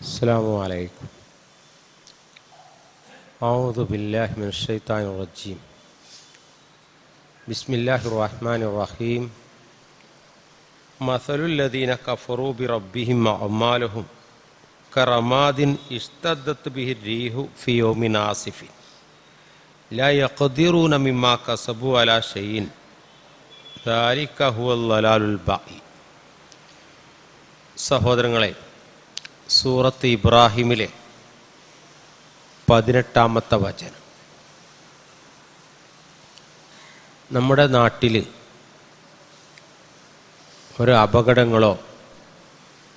السلام عليكم أعوذ بالله من الشيطان الرجيم بسم الله الرحمن الرحيم مثل الذين كفروا بربهم أعمالهم كرماد اشتدت به الريح في يوم عاصف لا يقدرون مما كسبوا على شيء ذلك هو الضلال البعيد സഹോദരങ്ങളെ സൂറത്ത് ഇബ്രാഹിമിലെ പതിനെട്ടാമത്തെ വചനം. നമ്മുടെ നാട്ടിൽ ഒരു അപകടങ്ങളോ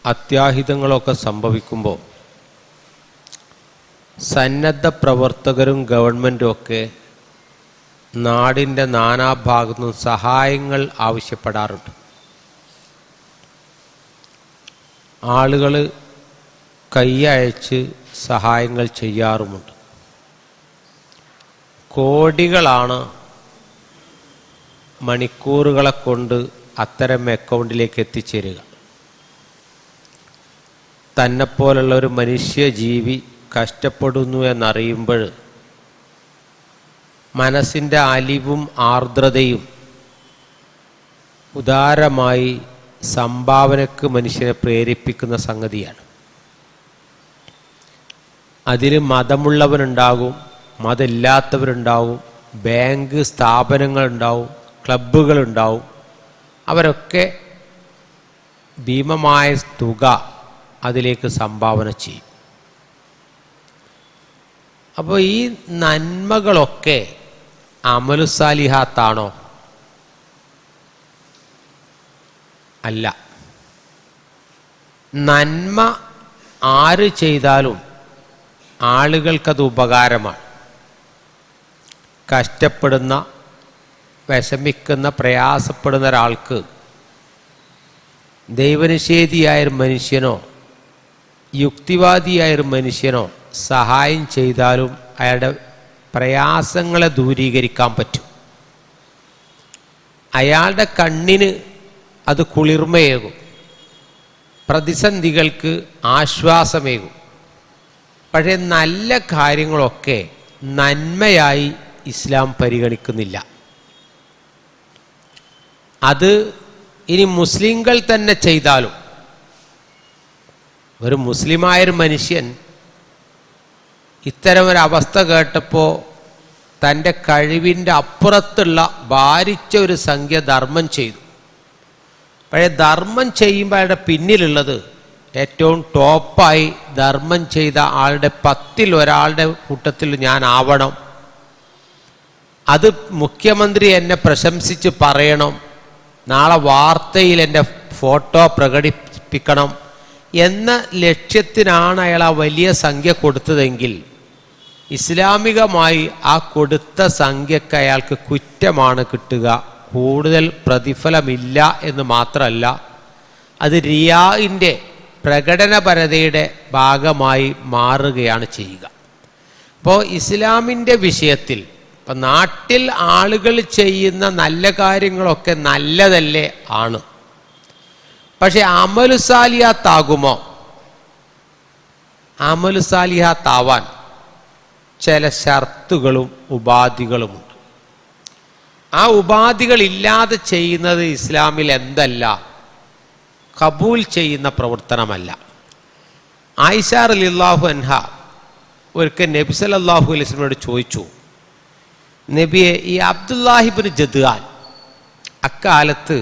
അത്യാഹിതങ്ങളോ ഒക്കെ സംഭവിക്കുമ്പോൾ സന്നദ്ധ പ്രവർത്തകരും ഗവൺമെന്റും ഒക്കെ നാടിന്റെ നാനാഭാഗത്തുനിന്നും സഹായങ്ങൾ ആവശ്യപ്പെടാറുണ്ട്. ആളുകൾ കൈയയച്ച് സഹായങ്ങൾ ചെയ്യാറുമുണ്ട്. കോടികളാണ് മണിക്കൂറുകളെ കൊണ്ട് അത്തരം അക്കൗണ്ടിലേക്ക് എത്തിച്ചേരുക. തന്നെപ്പോലുള്ള ഒരു മനുഷ്യജീവി കഷ്ടപ്പെടുന്നു എന്നറിയുമ്പോൾ മനസ്സിന്റെ അലിവും ആർദ്രതയും ഉദാരമായി സംഭാവനക്ക് മനുഷ്യനെ പ്രേരിപ്പിക്കുന്ന സംഗതിയാണ്. അതിൽ മതമുള്ളവരുണ്ടാകും മതമില്ലാത്തവരുണ്ടാവും ബാങ്ക് സ്ഥാപനങ്ങളുണ്ടാവും ക്ലബ്ബുകളുണ്ടാവും. അവരൊക്കെ ഭീമമായ തുക അതിലേക്ക് സംഭാവന ചെയ്യും. അപ്പോൾ ഈ നന്മകളൊക്കെ അമലുസാലിഹാത്താണോ അല്ല. നന്മ ആര് ചെയ്താലും ആളുകൾക്കത് ഉപകാരമാണ്. കഷ്ടപ്പെടുന്ന വിഷമിക്കുന്ന പ്രയാസപ്പെടുന്ന ഒരാൾക്ക് ദൈവനിഷേധിയായൊരു മനുഷ്യനോ യുക്തിവാദിയായൊരു മനുഷ്യനോ സഹായം ചെയ്താലും അയാളുടെ പ്രയാസങ്ങളെ ദൂരീകരിക്കാൻ പറ്റും. അയാളുടെ കണ്ണിന് അത് കുളിർമയേകും. പ്രതിസന്ധികൾക്ക് ആശ്വാസമേകും. പക്ഷേ നല്ല കാര്യങ്ങളൊക്കെ നന്മയായി ഇസ്ലാം പരിഗണിക്കുന്നില്ല. അത് ഇനി മുസ്ലിങ്ങൾ തന്നെ ചെയ്താലും ഒരു മുസ്ലിമായൊരു മനുഷ്യൻ ഇത്തരമൊരവസ്ഥ കേട്ടപ്പോൾ തന്റെ കഴിവിന്റെ അപ്പുറത്തുള്ള ഭാരിച്ച ഒരു സംഖ്യ ധർമ്മം ചെയ്തു. പഴയ ധർമ്മം ചെയ്യുമ്പോൾ പിന്നിലുള്ളത് ഏറ്റവും ടോപ്പായി ധർമ്മം ചെയ്ത ആളുടെ പത്തിൽ ഒരാളുടെ കൂട്ടത്തിൽ ഞാൻ ആവണം. അത് മുഖ്യമന്ത്രി എന്നെ പ്രശംസിച്ച് പറയണം. നാളെ വാർത്തയിൽ എന്റെ ഫോട്ടോ പ്രകടിപ്പിക്കണം എന്ന ലക്ഷ്യത്തിനാണ് അയാൾ ആ വലിയ സംഖ്യ കൊടുത്തതെങ്കിൽ ഇസ്ലാമികമായി ആ കൊടുത്ത സംഖ്യക്ക് അയാൾക്ക് കുറ്റമാണ് കിട്ടുക. കൂടുതൽ പ്രതിഫലമില്ല എന്ന് മാത്രമല്ല അത് റിയാഇന്റെ പ്രകടനപരതയുടെ ഭാഗമായി മാറുകയാണ് ചെയ്യുക. അപ്പോൾ ഇസ്ലാമിന്റെ വിഷയത്തിൽ ഇപ്പം നാട്ടിൽ ആളുകൾ ചെയ്യുന്ന നല്ല കാര്യങ്ങളൊക്കെ നല്ലതല്ലേ ആണ്. പക്ഷെ അമലുസാലിയാത്താകുമോ അമലുസാലിയാത്താവാൻ ചില ഷർത്തുകളും ഉപാധികളുമുണ്ട്. ആ ഉപാധികളില്ലാതെ ചെയ്യുന്നത് ഇസ്ലാമിൽ എന്തല്ല? കബൂൽ ചെയ്യുന്ന പ്രവർത്തനമല്ല. ആയിഷാർ അലില്ലാഹു അൻഹ ഒരിക്കൽ നബി സല്ലല്ലാഹു അലൈഹി വസല്ലമയോട് ചോദിച്ചു നബിയെ ഈ അബ്ദുല്ലാഹിബിൻ ജദ്ആൻ അക്കാലത്ത്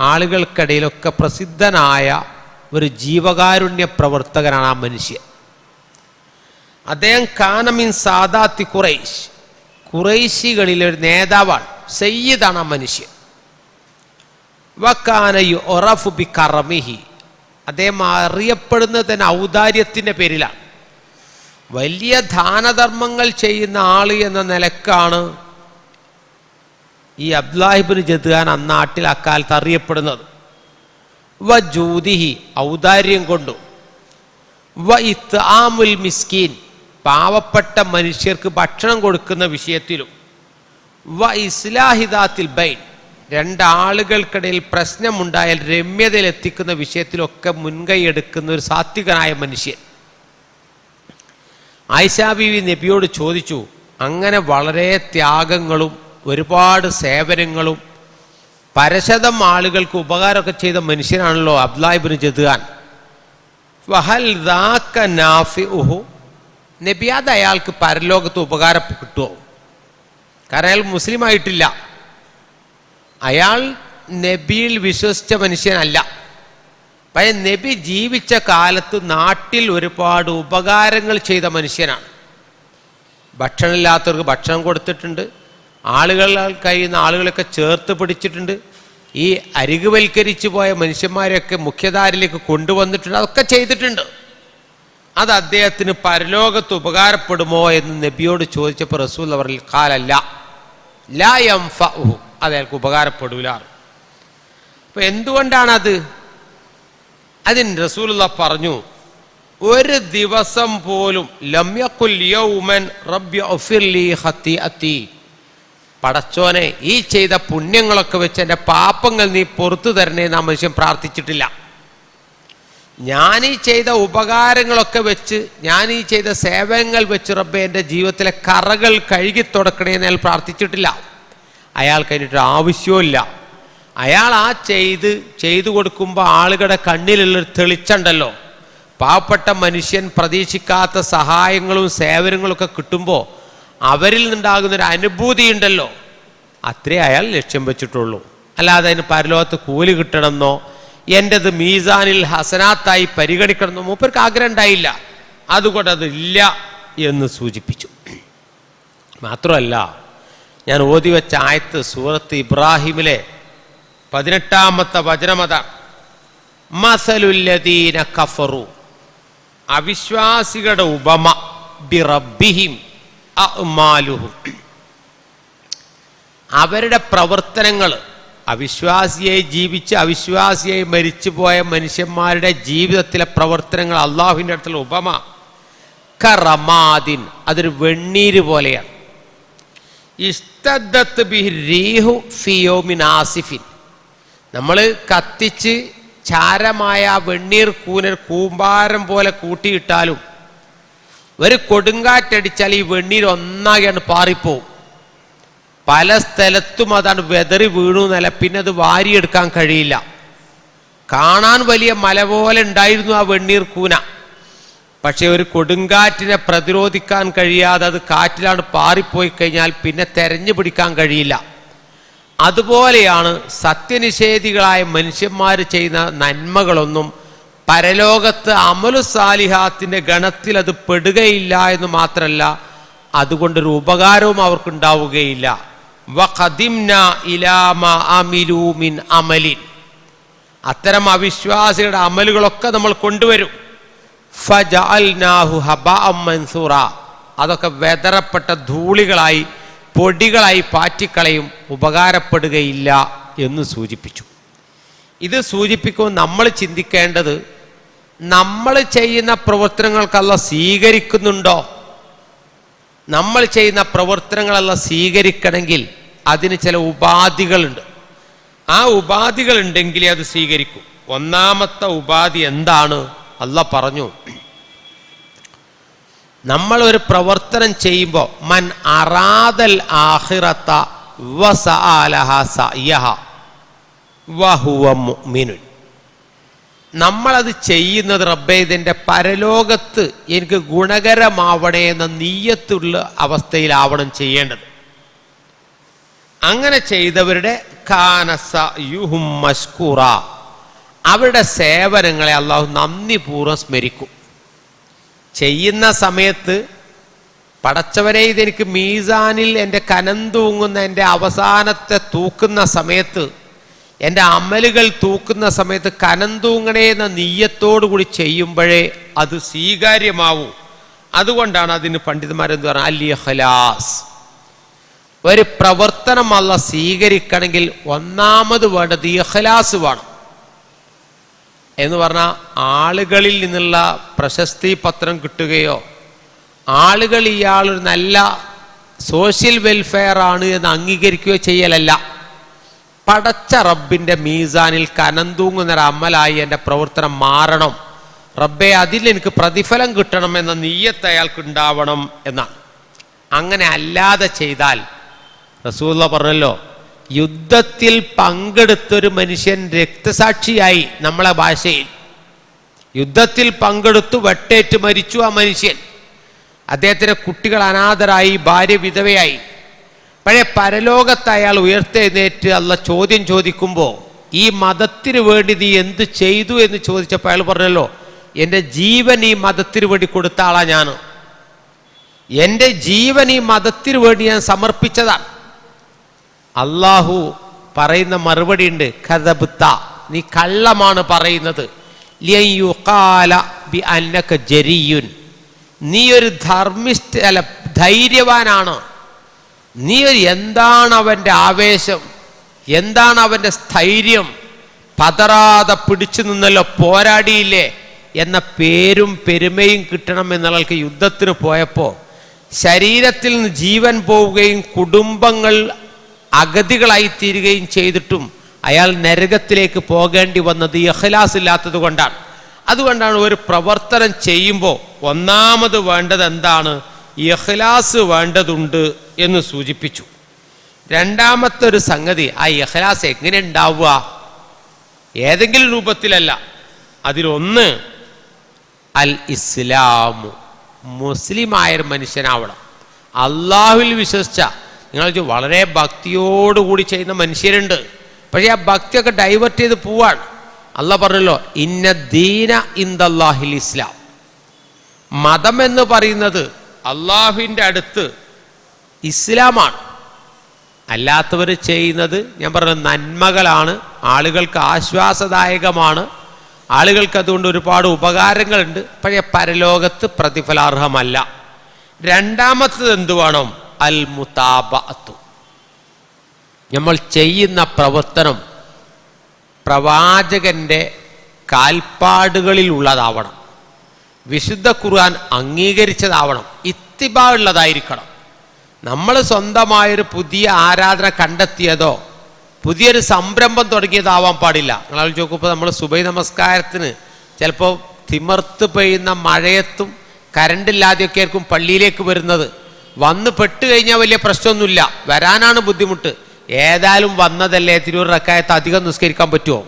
ആളുകൾക്കിടയിലൊക്കെ പ്രസിദ്ധനായ ഒരു ജീവകാരുണ്യ പ്രവർത്തകനാണ് ആ മനുഷ്യൻ. അദ്ദേഹം കാനമിൻ സാദാത്തി കുറൈശ് കുറൈശികളിലൊരു നേതാവാണ് സയ്യിദാണ് ആ മനുഷ്യൻ. വക്കാനയു ബി കറമിഹി അദ്ദേഹം അറിയപ്പെടുന്നത് തന്നെ ഔദാര്യത്തിന്റെ പേരിലാണ്. വലിയ ദാനധർമ്മങ്ങൾ ചെയ്യുന്ന ആൾ എന്ന നിലക്കാണ് ഈ അബ്ദുലാഹിബിൻ ജദ്ഖാൻ അന്നാട്ടിൽ അക്കാലത്ത് അറിയപ്പെടുന്നത്. വ ജൂതിഹി ഔദാര്യം കൊണ്ടും. വ ഇത്ത് ആമുൽ മിസ്കീൻ പാവപ്പെട്ട മനുഷ്യർക്ക് ഭക്ഷണം കൊടുക്കുന്ന വിഷയത്തിലും. വ ഇസ്ലാഹിദാത്തിൽ ബൈൻ രണ്ടാളുകൾക്കിടയിൽ പ്രശ്നമുണ്ടായാൽ രമ്യതയിൽ എത്തിക്കുന്ന വിഷയത്തിലൊക്കെ മുൻകൈ എടുക്കുന്ന ഒരു സാത്വികനായ മനുഷ്യൻ. ആയിഷാ ബീവി നബിയോട് ചോദിച്ചു അങ്ങനെ വളരെ ത്യാഗങ്ങളും ഒരുപാട് സേവനങ്ങളും പരശതം ആളുകൾക്ക് ഉപകാരമൊക്കെ ചെയ്ത മനുഷ്യനാണല്ലോ അബ്ദുലാഹിബിന് ജദ്ദാൻ. വഹൽ ദാക്ക നാഫിഉഹു. നബി അത് അയാൾക്ക് പരലോകത്ത് ഉപകാരം കിട്ടുമോ കാരണം അയാൾ മുസ്ലിം ആയിട്ടില്ല അയാൾ നബിയിൽ വിശ്വസിച്ച മനുഷ്യനല്ല. പക്ഷേ നബി ജീവിച്ച കാലത്ത് നാട്ടിൽ ഒരുപാട് ഉപകാരങ്ങൾ ചെയ്ത മനുഷ്യനാണ്. ഭക്ഷണമില്ലാത്തവർക്ക് ഭക്ഷണം കൊടുത്തിട്ടുണ്ട്. ആളുകൾ കഴിയുന്ന ആളുകളൊക്കെ ചേർത്ത് പിടിച്ചിട്ടുണ്ട്. ഈ അരികുവൽക്കരിച്ചു പോയ മനുഷ്യന്മാരെയൊക്കെ മുഖ്യധാരയിലേക്ക് കൊണ്ടുവന്നിട്ടുണ്ട്. അതൊക്കെ ചെയ്തിട്ടുണ്ട്. അത് അദ്ദേഹത്തിന് പരലോകത്ത് ഉപകാരപ്പെടുമോ എന്ന് നബിയോട് ചോദിച്ചപ്പോൾ റസൂൽ അവരിൽ കാലല്ല. ലാ യംഫഉഹു. അത് അയാൾക്ക് ഉപകാരപ്പെടൂല. അപ്പൊ എന്തുകൊണ്ടാണത്? അതിന് റസൂലുള്ള പറഞ്ഞു ഒരു ദിവസം പോലും ലമ്യക്കുല്യൗമൻ ഹത്തി പടച്ചോനെ ഈ ചെയ്ത പുണ്യങ്ങളൊക്കെ വെച്ച് എന്റെ പാപ്പങ്ങൾ നീ പുറത്തു തരണേ എന്ന് ആ മനുഷ്യൻ പ്രാർത്ഥിച്ചിട്ടില്ല. ഞാൻ ഈ ചെയ്ത ഉപകാരങ്ങളൊക്കെ വെച്ച് ഞാൻ ഈ ചെയ്ത സേവനങ്ങൾ വെച്ച് റബ്ബെ എന്റെ ജീവിതത്തിലെ കറകൾ കഴുകി തുടക്കണേ എന്ന് അയാൾ പ്രാർത്ഥിച്ചിട്ടില്ല. അയാൾക്ക് അതിനൊരു ആവശ്യവുമില്ല അയാൾ ആ ചെയ്ത് ചെയ്തു കൊടുക്കുമ്പോൾ ആളുകളുടെ കണ്ണിലുള്ളൊരു തെളിച്ചുണ്ടല്ലോ പാവപ്പെട്ട മനുഷ്യൻ പ്രതീക്ഷിക്കാത്ത സഹായങ്ങളും സേവനങ്ങളൊക്കെ കിട്ടുമ്പോൾ അവരിൽ നിന്നുണ്ടാകുന്നൊരു അനുഭൂതി ഉണ്ടല്ലോ. അത്രേ അയാൾ ലക്ഷ്യം വെച്ചിട്ടുള്ളൂ. അല്ലാതെ അതിന് പരലോകത്ത് കൂലി കിട്ടണമെന്നോ എന്റെത് മീസാനിൽ ഹസനാത്തായി പരിഗണിക്കണമെന്നോ മൂപ്പർക്ക് ആഗ്രഹം ഉണ്ടായില്ല. അതുകൊണ്ട് അതില്ല എന്ന് സൂചിപ്പിച്ചു. മാത്രമല്ല ഞാൻ ഓതി വെച്ച ആയത്ത് സൂറത്ത് ഇബ്രാഹിമിലെ പതിനെട്ടാമത്തെ വചനമത മസലുല്ലദീന കഫറു. അവിശ്വാസികളുടെ ഉപമ ബിറബിഹിം അഅ്മാലുഹും. അവരുടെ പ്രവർത്തനങ്ങൾ അവിശ്വാസിയായി ജീവിച്ച് അവിശ്വാസിയായി മരിച്ചു പോയ മനുഷ്യന്മാരുടെ ജീവിതത്തിലെ പ്രവർത്തനങ്ങൾ അള്ളാഹുവിന്റെ അടുത്തുള്ള ഉപമ കറമാദിൻ അതൊരു വെണ്ണീര് പോലെയാണ്. ബിഹി നമ്മൾ കത്തിച്ച് ചാരമായ വെണ്ണീർ കൂനർ കൂമ്പാരം പോലെ കൂട്ടിയിട്ടാലും ഒരു കൊടുങ്കാറ്റടിച്ചാൽ ഈ വെണ്ണീർ ഒന്നാകെയാണ് പാറിപ്പോവും. പല സ്ഥലത്തും അതാണ് വെതറി വീണു നില പിന്നെ അത് വാരിയെടുക്കാൻ കഴിയില്ല. കാണാൻ വലിയ മല പോലെ ഉണ്ടായിരുന്നു ആ വെണ്ണീർ കൂന. പക്ഷെ ഒരു കൊടുങ്കാറ്റിനെ പ്രതിരോധിക്കാൻ കഴിയാതെ അത് കാറ്റിലാണ് പാറിപ്പോയി കഴിഞ്ഞാൽ പിന്നെ തെരഞ്ഞു പിടിക്കാൻ കഴിയില്ല. അതുപോലെയാണ് സത്യനിഷേധികളായ മനുഷ്യന്മാർ ചെയ്യുന്ന നന്മകളൊന്നും പരലോകത്ത് അമലു സാലിഹാത്തിന്റെ ഗണത്തിൽ അത് പെടുകയില്ല എന്ന് മാത്രമല്ല അതുകൊണ്ടൊരു ഉപകാരവും അവർക്കുണ്ടാവുകയില്ല. അമലിൻ. അത്തരം അവിശ്വാസികളുടെ അമലുകളൊക്കെ നമ്മൾ കൊണ്ടുവരും. അതൊക്കെ വെതറപ്പെട്ട ധൂളികളായി പൊടികളായി പാറ്റിക്കളയും ഉപകാരപ്പെടുകയില്ല എന്ന് സൂചിപ്പിച്ചു. ഇത് സൂചിപ്പിക്കുമ്പോൾ നമ്മൾ ചിന്തിക്കേണ്ടത് നമ്മൾ ചെയ്യുന്ന പ്രവർത്തനങ്ങൾക്കല്ല സ്വീകരിക്കുന്നുണ്ടോ? നമ്മൾ ചെയ്യുന്ന പ്രവർത്തനങ്ങളെല്ലാം സ്വീകരിക്കണമെങ്കിൽ അതിന് ചില ഉപാധികളുണ്ട്. ആ ഉപാധികളുണ്ടെങ്കിലേ അത് സ്വീകരിക്കും. ഒന്നാമത്തെ ഉപാധി എന്താണ്? അല്ല പറഞ്ഞു നമ്മൾ ഒരു പ്രവർത്തനം ചെയ്യുമ്പോൾ മൻ അറാദൽ ആഹിറത്ത നമ്മളത് ചെയ്യുന്നത് റബ്ബെ ഇതിന്റെ പരലോകത്ത് എനിക്ക് ഗുണകരമാവണേ എന്ന നീയത്തുള്ള അവസ്ഥയിലാവണം ചെയ്യേണ്ടത്. അങ്ങനെ ചെയ്തവരുടെ കാനസ യുഹും മഷ്കൂറ അവരുടെ സേവനങ്ങളെ അള്ളാഹു നന്ദിപൂർവം സ്മരിക്കും. ചെയ്യുന്ന സമയത്ത് പടച്ചവനെ ഇതെനിക്ക് മീസാനിൽ എന്റെ കനം തൂങ്ങുന്ന എന്റെ അവസാനത്തെ തൂക്കുന്ന സമയത്ത് എന്റെ അമലുകൾ തൂക്കുന്ന സമയത്ത് കനം തൂങ്ങണേ എന്ന നീയത്തോടു കൂടി ചെയ്യുമ്പോഴേ അത് സ്വീകാര്യമാവൂ. അതുകൊണ്ടാണ് അതിന് പണ്ഡിതന്മാരെന്ത് പറഞ്ഞാൽ അല്ലി ഹലാസ് ഒരു പ്രവർത്തനം അല്ല സ്വീകരിക്കണമെങ്കിൽ ഒന്നാമത് വേണ്ടത് ഇഖലാസ് വേണം. എന്ന് പറഞ്ഞാൽ ആളുകളിൽ നിന്നുള്ള പ്രശസ്തി പത്രം കിട്ടുകയോ ആളുകൾ ഇയാളൊരു നല്ല സോഷ്യൽ വെൽഫെയർ ആണ് എന്ന് അംഗീകരിക്കുകയോ ചെയ്യലല്ല. പടച്ച റബ്ബിന്റെ മീസാനിൽ കനം തൂങ്ങുന്ന ഒരു അമലായി എന്റെ പ്രവർത്തനം മാറണം. റബ്ബെ അതിൽ എനിക്ക് പ്രതിഫലം കിട്ടണം എന്ന നീയത്ത് അയാൾക്ക് ഉണ്ടാവണം എന്നാണ്. അങ്ങനെ അല്ലാതെ ചെയ്താൽ റസൂല്ല പറഞ്ഞല്ലോ യുദ്ധത്തിൽ പങ്കെടുത്തൊരു മനുഷ്യൻ രക്തസാക്ഷിയായി നമ്മളെ ഭാഷയിൽ. യുദ്ധത്തിൽ പങ്കെടുത്തു വെട്ടേറ്റ് മരിച്ചു ആ മനുഷ്യൻ. അദ്ദേഹത്തിന്റെ കുട്ടികൾ അനാഥരായി ഭാര്യ വിധവയായി. പഴയ പരലോകത്ത് അയാൾ ഉയർത്തെഴുന്നേറ്റ് അല്ല ചോദ്യം ചോദിക്കുമ്പോൾ ഈ മതത്തിന് വേണ്ടി നീ എന്ത് ചെയ്തു? എന്ന് ചോദിച്ചപ്പോൾ അയാൾ പറഞ്ഞല്ലോ എന്റെ ജീവൻ ഈ മതത്തിന് വേണ്ടി കൊടുത്ത ആളാണ് ഞാൻ എന്റെ ജീവൻ ഈ മതത്തിന് വേണ്ടി ഞാൻ സമർപ്പിച്ചതാണ്. അള്ളാഹു പറയുന്ന മറുപടി ഉണ്ട്. കഥബുത്ത നീ കള്ളമാണ് പറയുന്നത്. നീ ഒരു ധർമ്മിസ്റ്റ് അല്ല ധൈര്യവാനാണ്. നീ ഒരു എന്താണ് അവന്റെ ആവേശം? എന്താണ് അവന്റെ സ്ഥൈര്യം? പതറാതെ പിടിച്ചു നിന്നല്ലോ പോരാടിയില്ലേ? എന്ന പേരും പെരുമയും കിട്ടണം എന്നയാൾക്ക് യുദ്ധത്തിന് പോയപ്പോൾ ശരീരത്തിൽ നിന്ന് ജീവൻ പോവുകയും കുടുംബങ്ങൾ അഗതികളായി തീരുകയും ചെയ്തിട്ടും അയാൾ നരകത്തിലേക്ക് പോകേണ്ടി വന്നത് ഇഖ്ലാസ് ഇല്ലാത്തത് കൊണ്ടാണ്. അതുകൊണ്ടാണ് ഒരു പ്രവർത്തനം ചെയ്യുമ്പോൾ ഒന്നാമത് വേണ്ടത് എന്താണ്? ഇഖ്ലാസ് വേണ്ടതുണ്ട് എന്ന് സൂചിപ്പിച്ചു. രണ്ടാമത്തെ ഒരു സംഗതി ആ ഇഖ്ലാസ് എങ്ങനെ ഉണ്ടാവുക? ഏതെങ്കിലും രൂപത്തിലല്ല. അതിലൊന്ന് അൽ ഇസ്ലാമു. മുസ്ലിമായൊരു മനുഷ്യനാവണം. അള്ളാഹുവിൽ വിശ്വസിച്ച നിങ്ങൾ വളരെ ഭക്തിയോടുകൂടി ചെയ്യുന്ന മനുഷ്യരുണ്ട്. പക്ഷേ ആ ഭക്തിയൊക്കെ ഡൈവേർട്ട് ചെയ്ത് പോവാണ്. അല്ല പറഞ്ഞല്ലോ ഇന്ന ദീന ഇന്ദല്ലാഹിൽ ഇസ്ലാം. മതം എന്ന് പറയുന്നത് അള്ളാഹുവിന്റെ അടുത്ത് ഇസ്ലാമാണ്. അല്ലാത്തവർ ചെയ്യുന്നത് ഞാൻ പറഞ്ഞ നന്മകളാണ് ആളുകൾക്ക് ആശ്വാസദായകമാണ്. ആളുകൾക്ക് അതുകൊണ്ട് ഒരുപാട് ഉപകാരങ്ങളുണ്ട്. പക്ഷേ പരലോകത്ത് പ്രതിഫലാർഹമല്ല. രണ്ടാമത്തത് എന്തു വേണം അൽ മുതാബത്തു നമ്മൾ ചെയ്യുന്ന പ്രവർത്തനം പ്രവാചകന്റെ കാൽപ്പാടുകളിലുള്ളതാവണം. വിശുദ്ധ ഖുർആൻ അംഗീകരിച്ചതാവണം. ഇത്തിബ ഉള്ളതായിരിക്കണം. നമ്മൾ സ്വന്തമായൊരു പുതിയ ആരാധന കണ്ടെത്തിയതോ പുതിയൊരു സംരംഭം തുടങ്ങിയതാവാൻ പാടില്ല. നിങ്ങൾ ചോക്കുമ്പോൾ നമ്മൾ സുബൈ നമസ്കാരത്തിന് ചിലപ്പോൾ തിമർത്ത് പെയ്യുന്ന മഴയത്തും കരണ്ടില്ലാതെയൊക്കെ ആയിരിക്കും പള്ളിയിലേക്ക് വരുന്നത്. വന്ന് പെട്ട് കഴിഞ്ഞാൽ വലിയ പ്രശ്നമൊന്നുമില്ല. വരാനാണ് ബുദ്ധിമുട്ട്. ഏതായാലും വന്നതല്ലേ തിരൂർ റക്കായത്ത് അധികം നിസ്കരിക്കാൻ പറ്റുമോ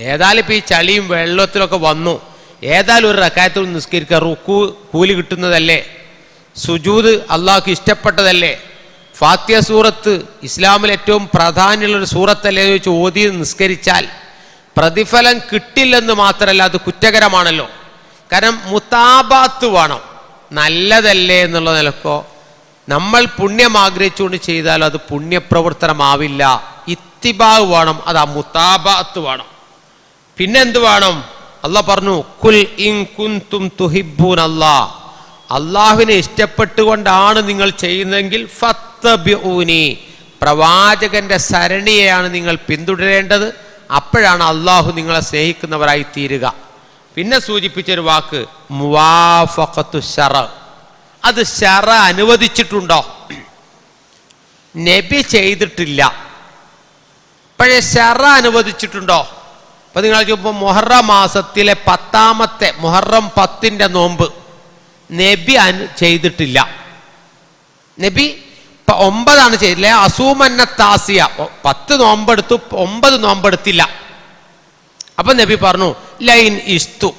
ഏതായാലും ഇപ്പോൾ ഈ ചളിയും വെള്ളത്തിലൊക്കെ വന്നു. ഏതായാലും ഒരു റക്കായത്തിൽ നിസ്കരിക്കുക റുക്കു കൂലി കിട്ടുന്നതല്ലേ? സുജൂദ് അള്ളാഹ്ക്ക് ഇഷ്ടപ്പെട്ടതല്ലേ? ഫാത്യ സൂറത്ത് ഇസ്ലാമിൽ ഏറ്റവും പ്രാധാന്യമുള്ളൊരു സൂറത്തല്ലേ ചോദിച്ച് ഓതി നിസ്കരിച്ചാൽ പ്രതിഫലം കിട്ടില്ലെന്ന് മാത്രമല്ല അത് കുറ്റകരമാണല്ലോ. കാരണം മുത്താബാത്ത് വേണം. നല്ലതല്ലേ എന്നുള്ള നിലക്കോ നമ്മൾ പുണ്യം ആഗ്രഹിച്ചുകൊണ്ട് ചെയ്താൽ അത് പുണ്യപ്രവർത്തനമാവില്ല. ഇത്തിബാവ് വേണം അത് ആ മുത്താബാത്ത് വേണം. പിന്നെന്ത് വേണം? അല്ല പറഞ്ഞു കുൽ ഇൻ കുന്തും തുഹിബൂൻ അല്ലാ അള്ളാഹുവിനെ ഇഷ്ടപ്പെട്ടുകൊണ്ടാണ് നിങ്ങൾ ചെയ്യുന്നതെങ്കിൽ ഫത്തബിഊനി പ്രവാചകന്റെ സരണിയെയാണ് നിങ്ങൾ പിന്തുടരേണ്ടത്. അപ്പോഴാണ് അള്ളാഹു നിങ്ങളെ സ്നേഹിക്കുന്നവരായി തീരുക. പിന്നെ സൂചിപ്പിച്ചൊരു വാക്ക് മുവാഫത്തു ഷറ അത് ഷറ അനുവദിച്ചിട്ടുണ്ടോ? നബി ചെയ്തിട്ടില്ല. പഴയ ഷറ അനുവദിച്ചിട്ടുണ്ടോ? അപ്പൊ നിങ്ങൾ ചോദിക്കുമ്പോൾ മൊഹറ മാസത്തിലെ പത്താമത്തെ മൊഹറം പത്തിന്റെ നോമ്പ് നബി അനു ചെയ്തിട്ടില്ല. നബി ഒമ്പതാണ് ചെയ്തില്ല? അസൂമന്ന താസിയ. പത്ത് നോമ്പെടുത്തു ഒമ്പത് നോമ്പെടുത്തില്ല. അപ്പൊ നബി പറഞ്ഞു ലൈൻ ഇസ്തു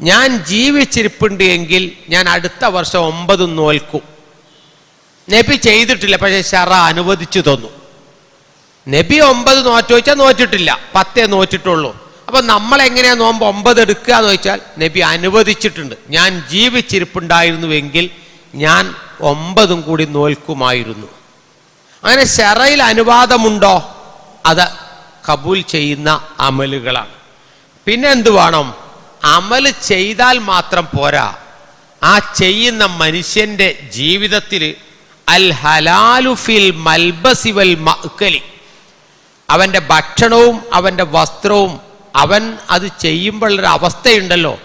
ഞാൻ ജീവിച്ചിരിപ്പുണ്ട് എങ്കിൽ ഞാൻ അടുത്ത വർഷം ഒമ്പത് നോൽക്കും. നബി ചെയ്തിട്ടില്ല പക്ഷെ ഷറ അനുവദിച്ചു തന്നു. നബി ഒമ്പത് നോറ്റ് ചോദിച്ചാൽ നോറ്റിട്ടില്ല. പത്തേ നോറ്റിട്ടുള്ളൂ. അപ്പൊ നമ്മൾ എങ്ങനെയാ നോമ്പ് ഒമ്പത് എടുക്കുക എന്ന് ചോദിച്ചാൽ നബി അനുവദിച്ചിട്ടുണ്ട്. ഞാൻ ജീവിച്ചിരിപ്പുണ്ടായിരുന്നുവെങ്കിൽ ഞാൻ ഒമ്പതും കൂടി നോൽക്കുമായിരുന്നു. അങ്ങനെ ഷെറയിൽ അനുവാദമുണ്ടോ? അത് കബൂൽ ചെയ്യുന്ന അമലുകളാണ്. പിന്നെ എന്ത് വേണം? അമൽ ചെയ്താൽ മാത്രം പോരാ. ആ ചെയ്യുന്ന മനുഷ്യന്റെ ജീവിതത്തിൽ അൽ ഹലാലു ഫിൽ മൽബസി വൽ മക്കലി അവന്റെ ഭക്ഷണവും അവന്റെ വസ്ത്രവും അവൻ അത് ചെയ്യുമ്പോഴൊരു അവസ്ഥയുണ്ടല്ലോ.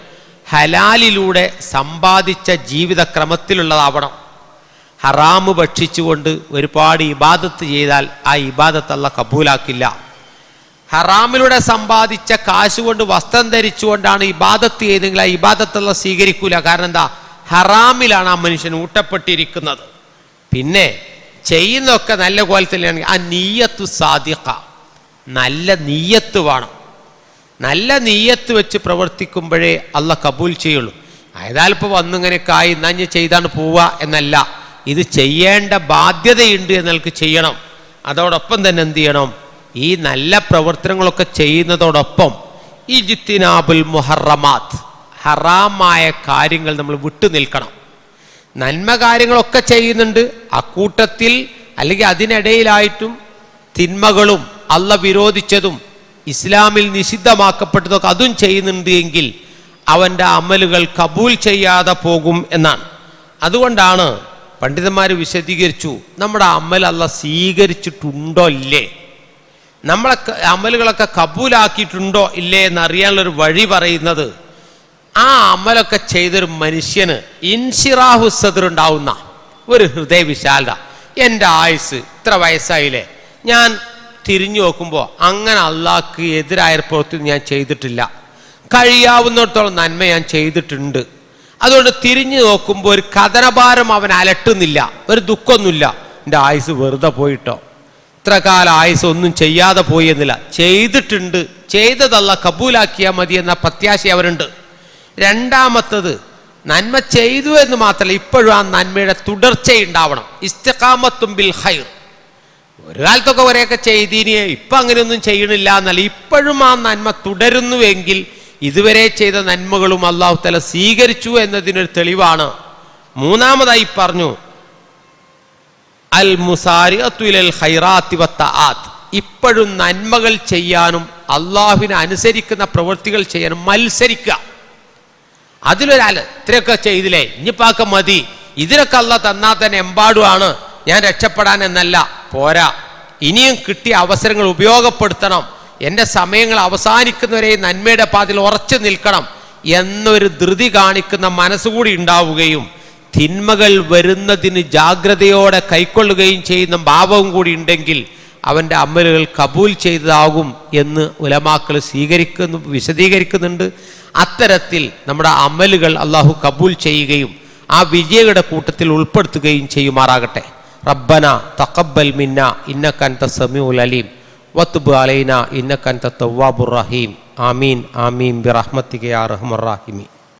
ഹലാലിലൂടെ സമ്പാദിച്ച ജീവിതക്രമത്തിലുള്ളതാവണം. ഹറാമ് ഭക്ഷിച്ചുകൊണ്ട് ഒരുപാട് ഇബാദത്ത് ചെയ്താൽ ആ ഇബാദത്ത് കബൂലാക്കില്ല. ഹറാമിലൂടെ സമ്പാദിച്ച കാശ് കൊണ്ട് വസ്ത്രം ധരിച്ചുകൊണ്ടാണ് ഇബാദത്ത് ചെയ്തെങ്കിൽ ആ ഇബാദത്തുള്ള സ്വീകരിക്കൂല. കാരണം എന്താ? ഹറാമിലാണ് ആ മനുഷ്യൻ ഊട്ടപ്പെട്ടിരിക്കുന്നത്. പിന്നെ ചെയ്യുന്നൊക്കെ നല്ല കോലത്തിലാണെങ്കിൽ ആ നീയത്ത് സാധിക്ക നല്ല നീയത്ത് വേണം. നല്ല നീയത്ത് വെച്ച് പ്രവർത്തിക്കുമ്പോഴേ അല്ല കബൂൽ ചെയ്യുള്ളൂ. അതായത് ഇപ്പോൾ വന്നിങ്ങനെയൊക്കെ ആയി നഞ്ഞ് ചെയ്താണ് പോവുക എന്നല്ല. ഇത് ചെയ്യേണ്ട ബാധ്യതയുണ്ട് എന്നൽക്ക് ചെയ്യണം. അതോടൊപ്പം തന്നെ എന്ത് ചെയ്യണം? ഈ നല്ല പ്രവർത്തനങ്ങളൊക്കെ ചെയ്യുന്നതോടൊപ്പം ഈ ജിത്തിനാബുൽ മുഹറമാത്ത് ഹറാമായ കാര്യങ്ങൾ നമ്മൾ വിട്ടു നിൽക്കണം. നന്മ കാര്യങ്ങളൊക്കെ ചെയ്യുന്നുണ്ട്. അക്കൂട്ടത്തിൽ അല്ലെങ്കിൽ അതിനിടയിലായിട്ടും തിന്മകളും അല്ല വിരോധിച്ചതും ഇസ്ലാമിൽ നിഷിദ്ധമാക്കപ്പെട്ടതൊക്കെ അതും ചെയ്യുന്നുണ്ട് എങ്കിൽ അവന്റെ അമലുകൾ കബൂൽ ചെയ്യാതെ പോകും എന്നാണ്. അതുകൊണ്ടാണ് പണ്ഡിതന്മാർ വിശദീകരിച്ചു നമ്മുടെ അമൽ അല്ല സ്വീകരിച്ചിട്ടുണ്ടോ ഇല്ലേ? നമ്മളെ അമലുകളൊക്കെ കബൂലാക്കിയിട്ടുണ്ടോ ഇല്ലേ എന്നറിയാനുള്ളൊരു വഴി പറയുന്നത് ആ അമലൊക്കെ ചെയ്തൊരു മനുഷ്യന് ഇൻഷിറാഹു സദർ ഉണ്ടാവുന്ന ഒരു ഹൃദയവിശാലത. എന്റെ ആയുസ് ഇത്ര വയസ്സായില്ലേ? ഞാൻ തിരിഞ്ഞു നോക്കുമ്പോൾ അങ്ങനെ അള്ളാഹ്ക്ക് എതിരായ പ്രവൃത്തി ഞാൻ ചെയ്തിട്ടില്ല. കഴിയാവുന്നിടത്തോളം നന്മ ഞാൻ ചെയ്തിട്ടുണ്ട്. അതുകൊണ്ട് തിരിഞ്ഞു നോക്കുമ്പോൾ ഒരു കഥനഭാരം അവൻ അലട്ടുന്നില്ല. ഒരു ദുഃഖമൊന്നുമില്ല. എന്റെ ആയുസ് വെറുതെ പോയിട്ടോ. ഇത്ര കാല ആയുസ് ഒന്നും ചെയ്യാതെ പോയി എന്നില്ല. ചെയ്തിട്ടുണ്ട്. ചെയ്തതല്ല കബൂലാക്കിയാൽ മതി എന്ന പ്രത്യാശ അവരുണ്ട്. രണ്ടാമത്തത് നന്മ ചെയ്തു എന്ന് മാത്രമല്ല ഇപ്പോഴും ആ നന്മയുടെ തുടർച്ചയുണ്ടാവണം. ഇസ്തകാമത്തും ബിൽ ഹൈർ ഒരു കാലത്തൊക്കെ ഒരേയൊക്കെ ചെയ്തീനി ഇപ്പം അങ്ങനെയൊന്നും ചെയ്യണില്ല എന്നല്ല. ഇപ്പോഴും ആ നന്മ തുടരുന്നുവെങ്കിൽ ഇതുവരെ ചെയ്ത നന്മകളും അള്ളാഹു തല സ്വീകരിച്ചു എന്നതിനൊരു തെളിവാണ്. മൂന്നാമതായി പറഞ്ഞു അൽ മുസാരിഅത്തുലൽ വത്തആത്ത് ഇപ്പോഴും നന്മകൾ ചെയ്യാനും അള്ളാഹുവിനെ അനുസരിക്കുന്ന പ്രവൃത്തികൾ ചെയ്യാനും മത്സരിക്കുക. അതിലൊരാൾ ഇത്രയൊക്കെ ചെയ്തില്ലേ? ഇനിപ്പാക്ക മതി. ഇതിനൊക്കെ അല്ല തന്നാൽ തന്നെ എമ്പാടുമാണ്. ഞാൻ രക്ഷപ്പെടാൻ എന്നല്ല. പോരാ. ഇനിയും കിട്ടിയ അവസരങ്ങൾ ഉപയോഗപ്പെടുത്തണം. എന്റെ സമയങ്ങൾ അവസാനിക്കുന്നവരെ നന്മയുടെ പാതിൽ ഉറച്ചു നിൽക്കണം. എന്നൊരു ധൃതി കാണിക്കുന്ന മനസ്സുകൂടി ഉണ്ടാവുകയും തിന്മകൾ വരുന്നതിന് ജാഗ്രതയോടെ കൈക്കൊള്ളുകയും ചെയ്യുന്ന ഭാവവും കൂടി ഉണ്ടെങ്കിൽ അവന്റെ അമലുകൾ കബൂൽ ചെയ്തതാകും എന്ന് ഉലമാക്കൾ സ്വീകരിക്കുന്നു വിശദീകരിക്കുന്നുണ്ട്. അത്തരത്തിൽ നമ്മുടെ അമലുകൾ അള്ളാഹു കബൂൽ ചെയ്യുകയും ആ വിജയയുടെ കൂട്ടത്തിൽ ഉൾപ്പെടുത്തുകയും ചെയ്യുമാറാകട്ടെ. റബ്ബന തക്കബൽ മിന്ന ഇന്നക അൻത സമീഉൽ അലീം. വത്തുബ് അലൈന ഇന്നക അൻത തവ്വാബുർ റഹീം. ആമീൻ ആമീൻ അർഹമർ റഹീമീൻ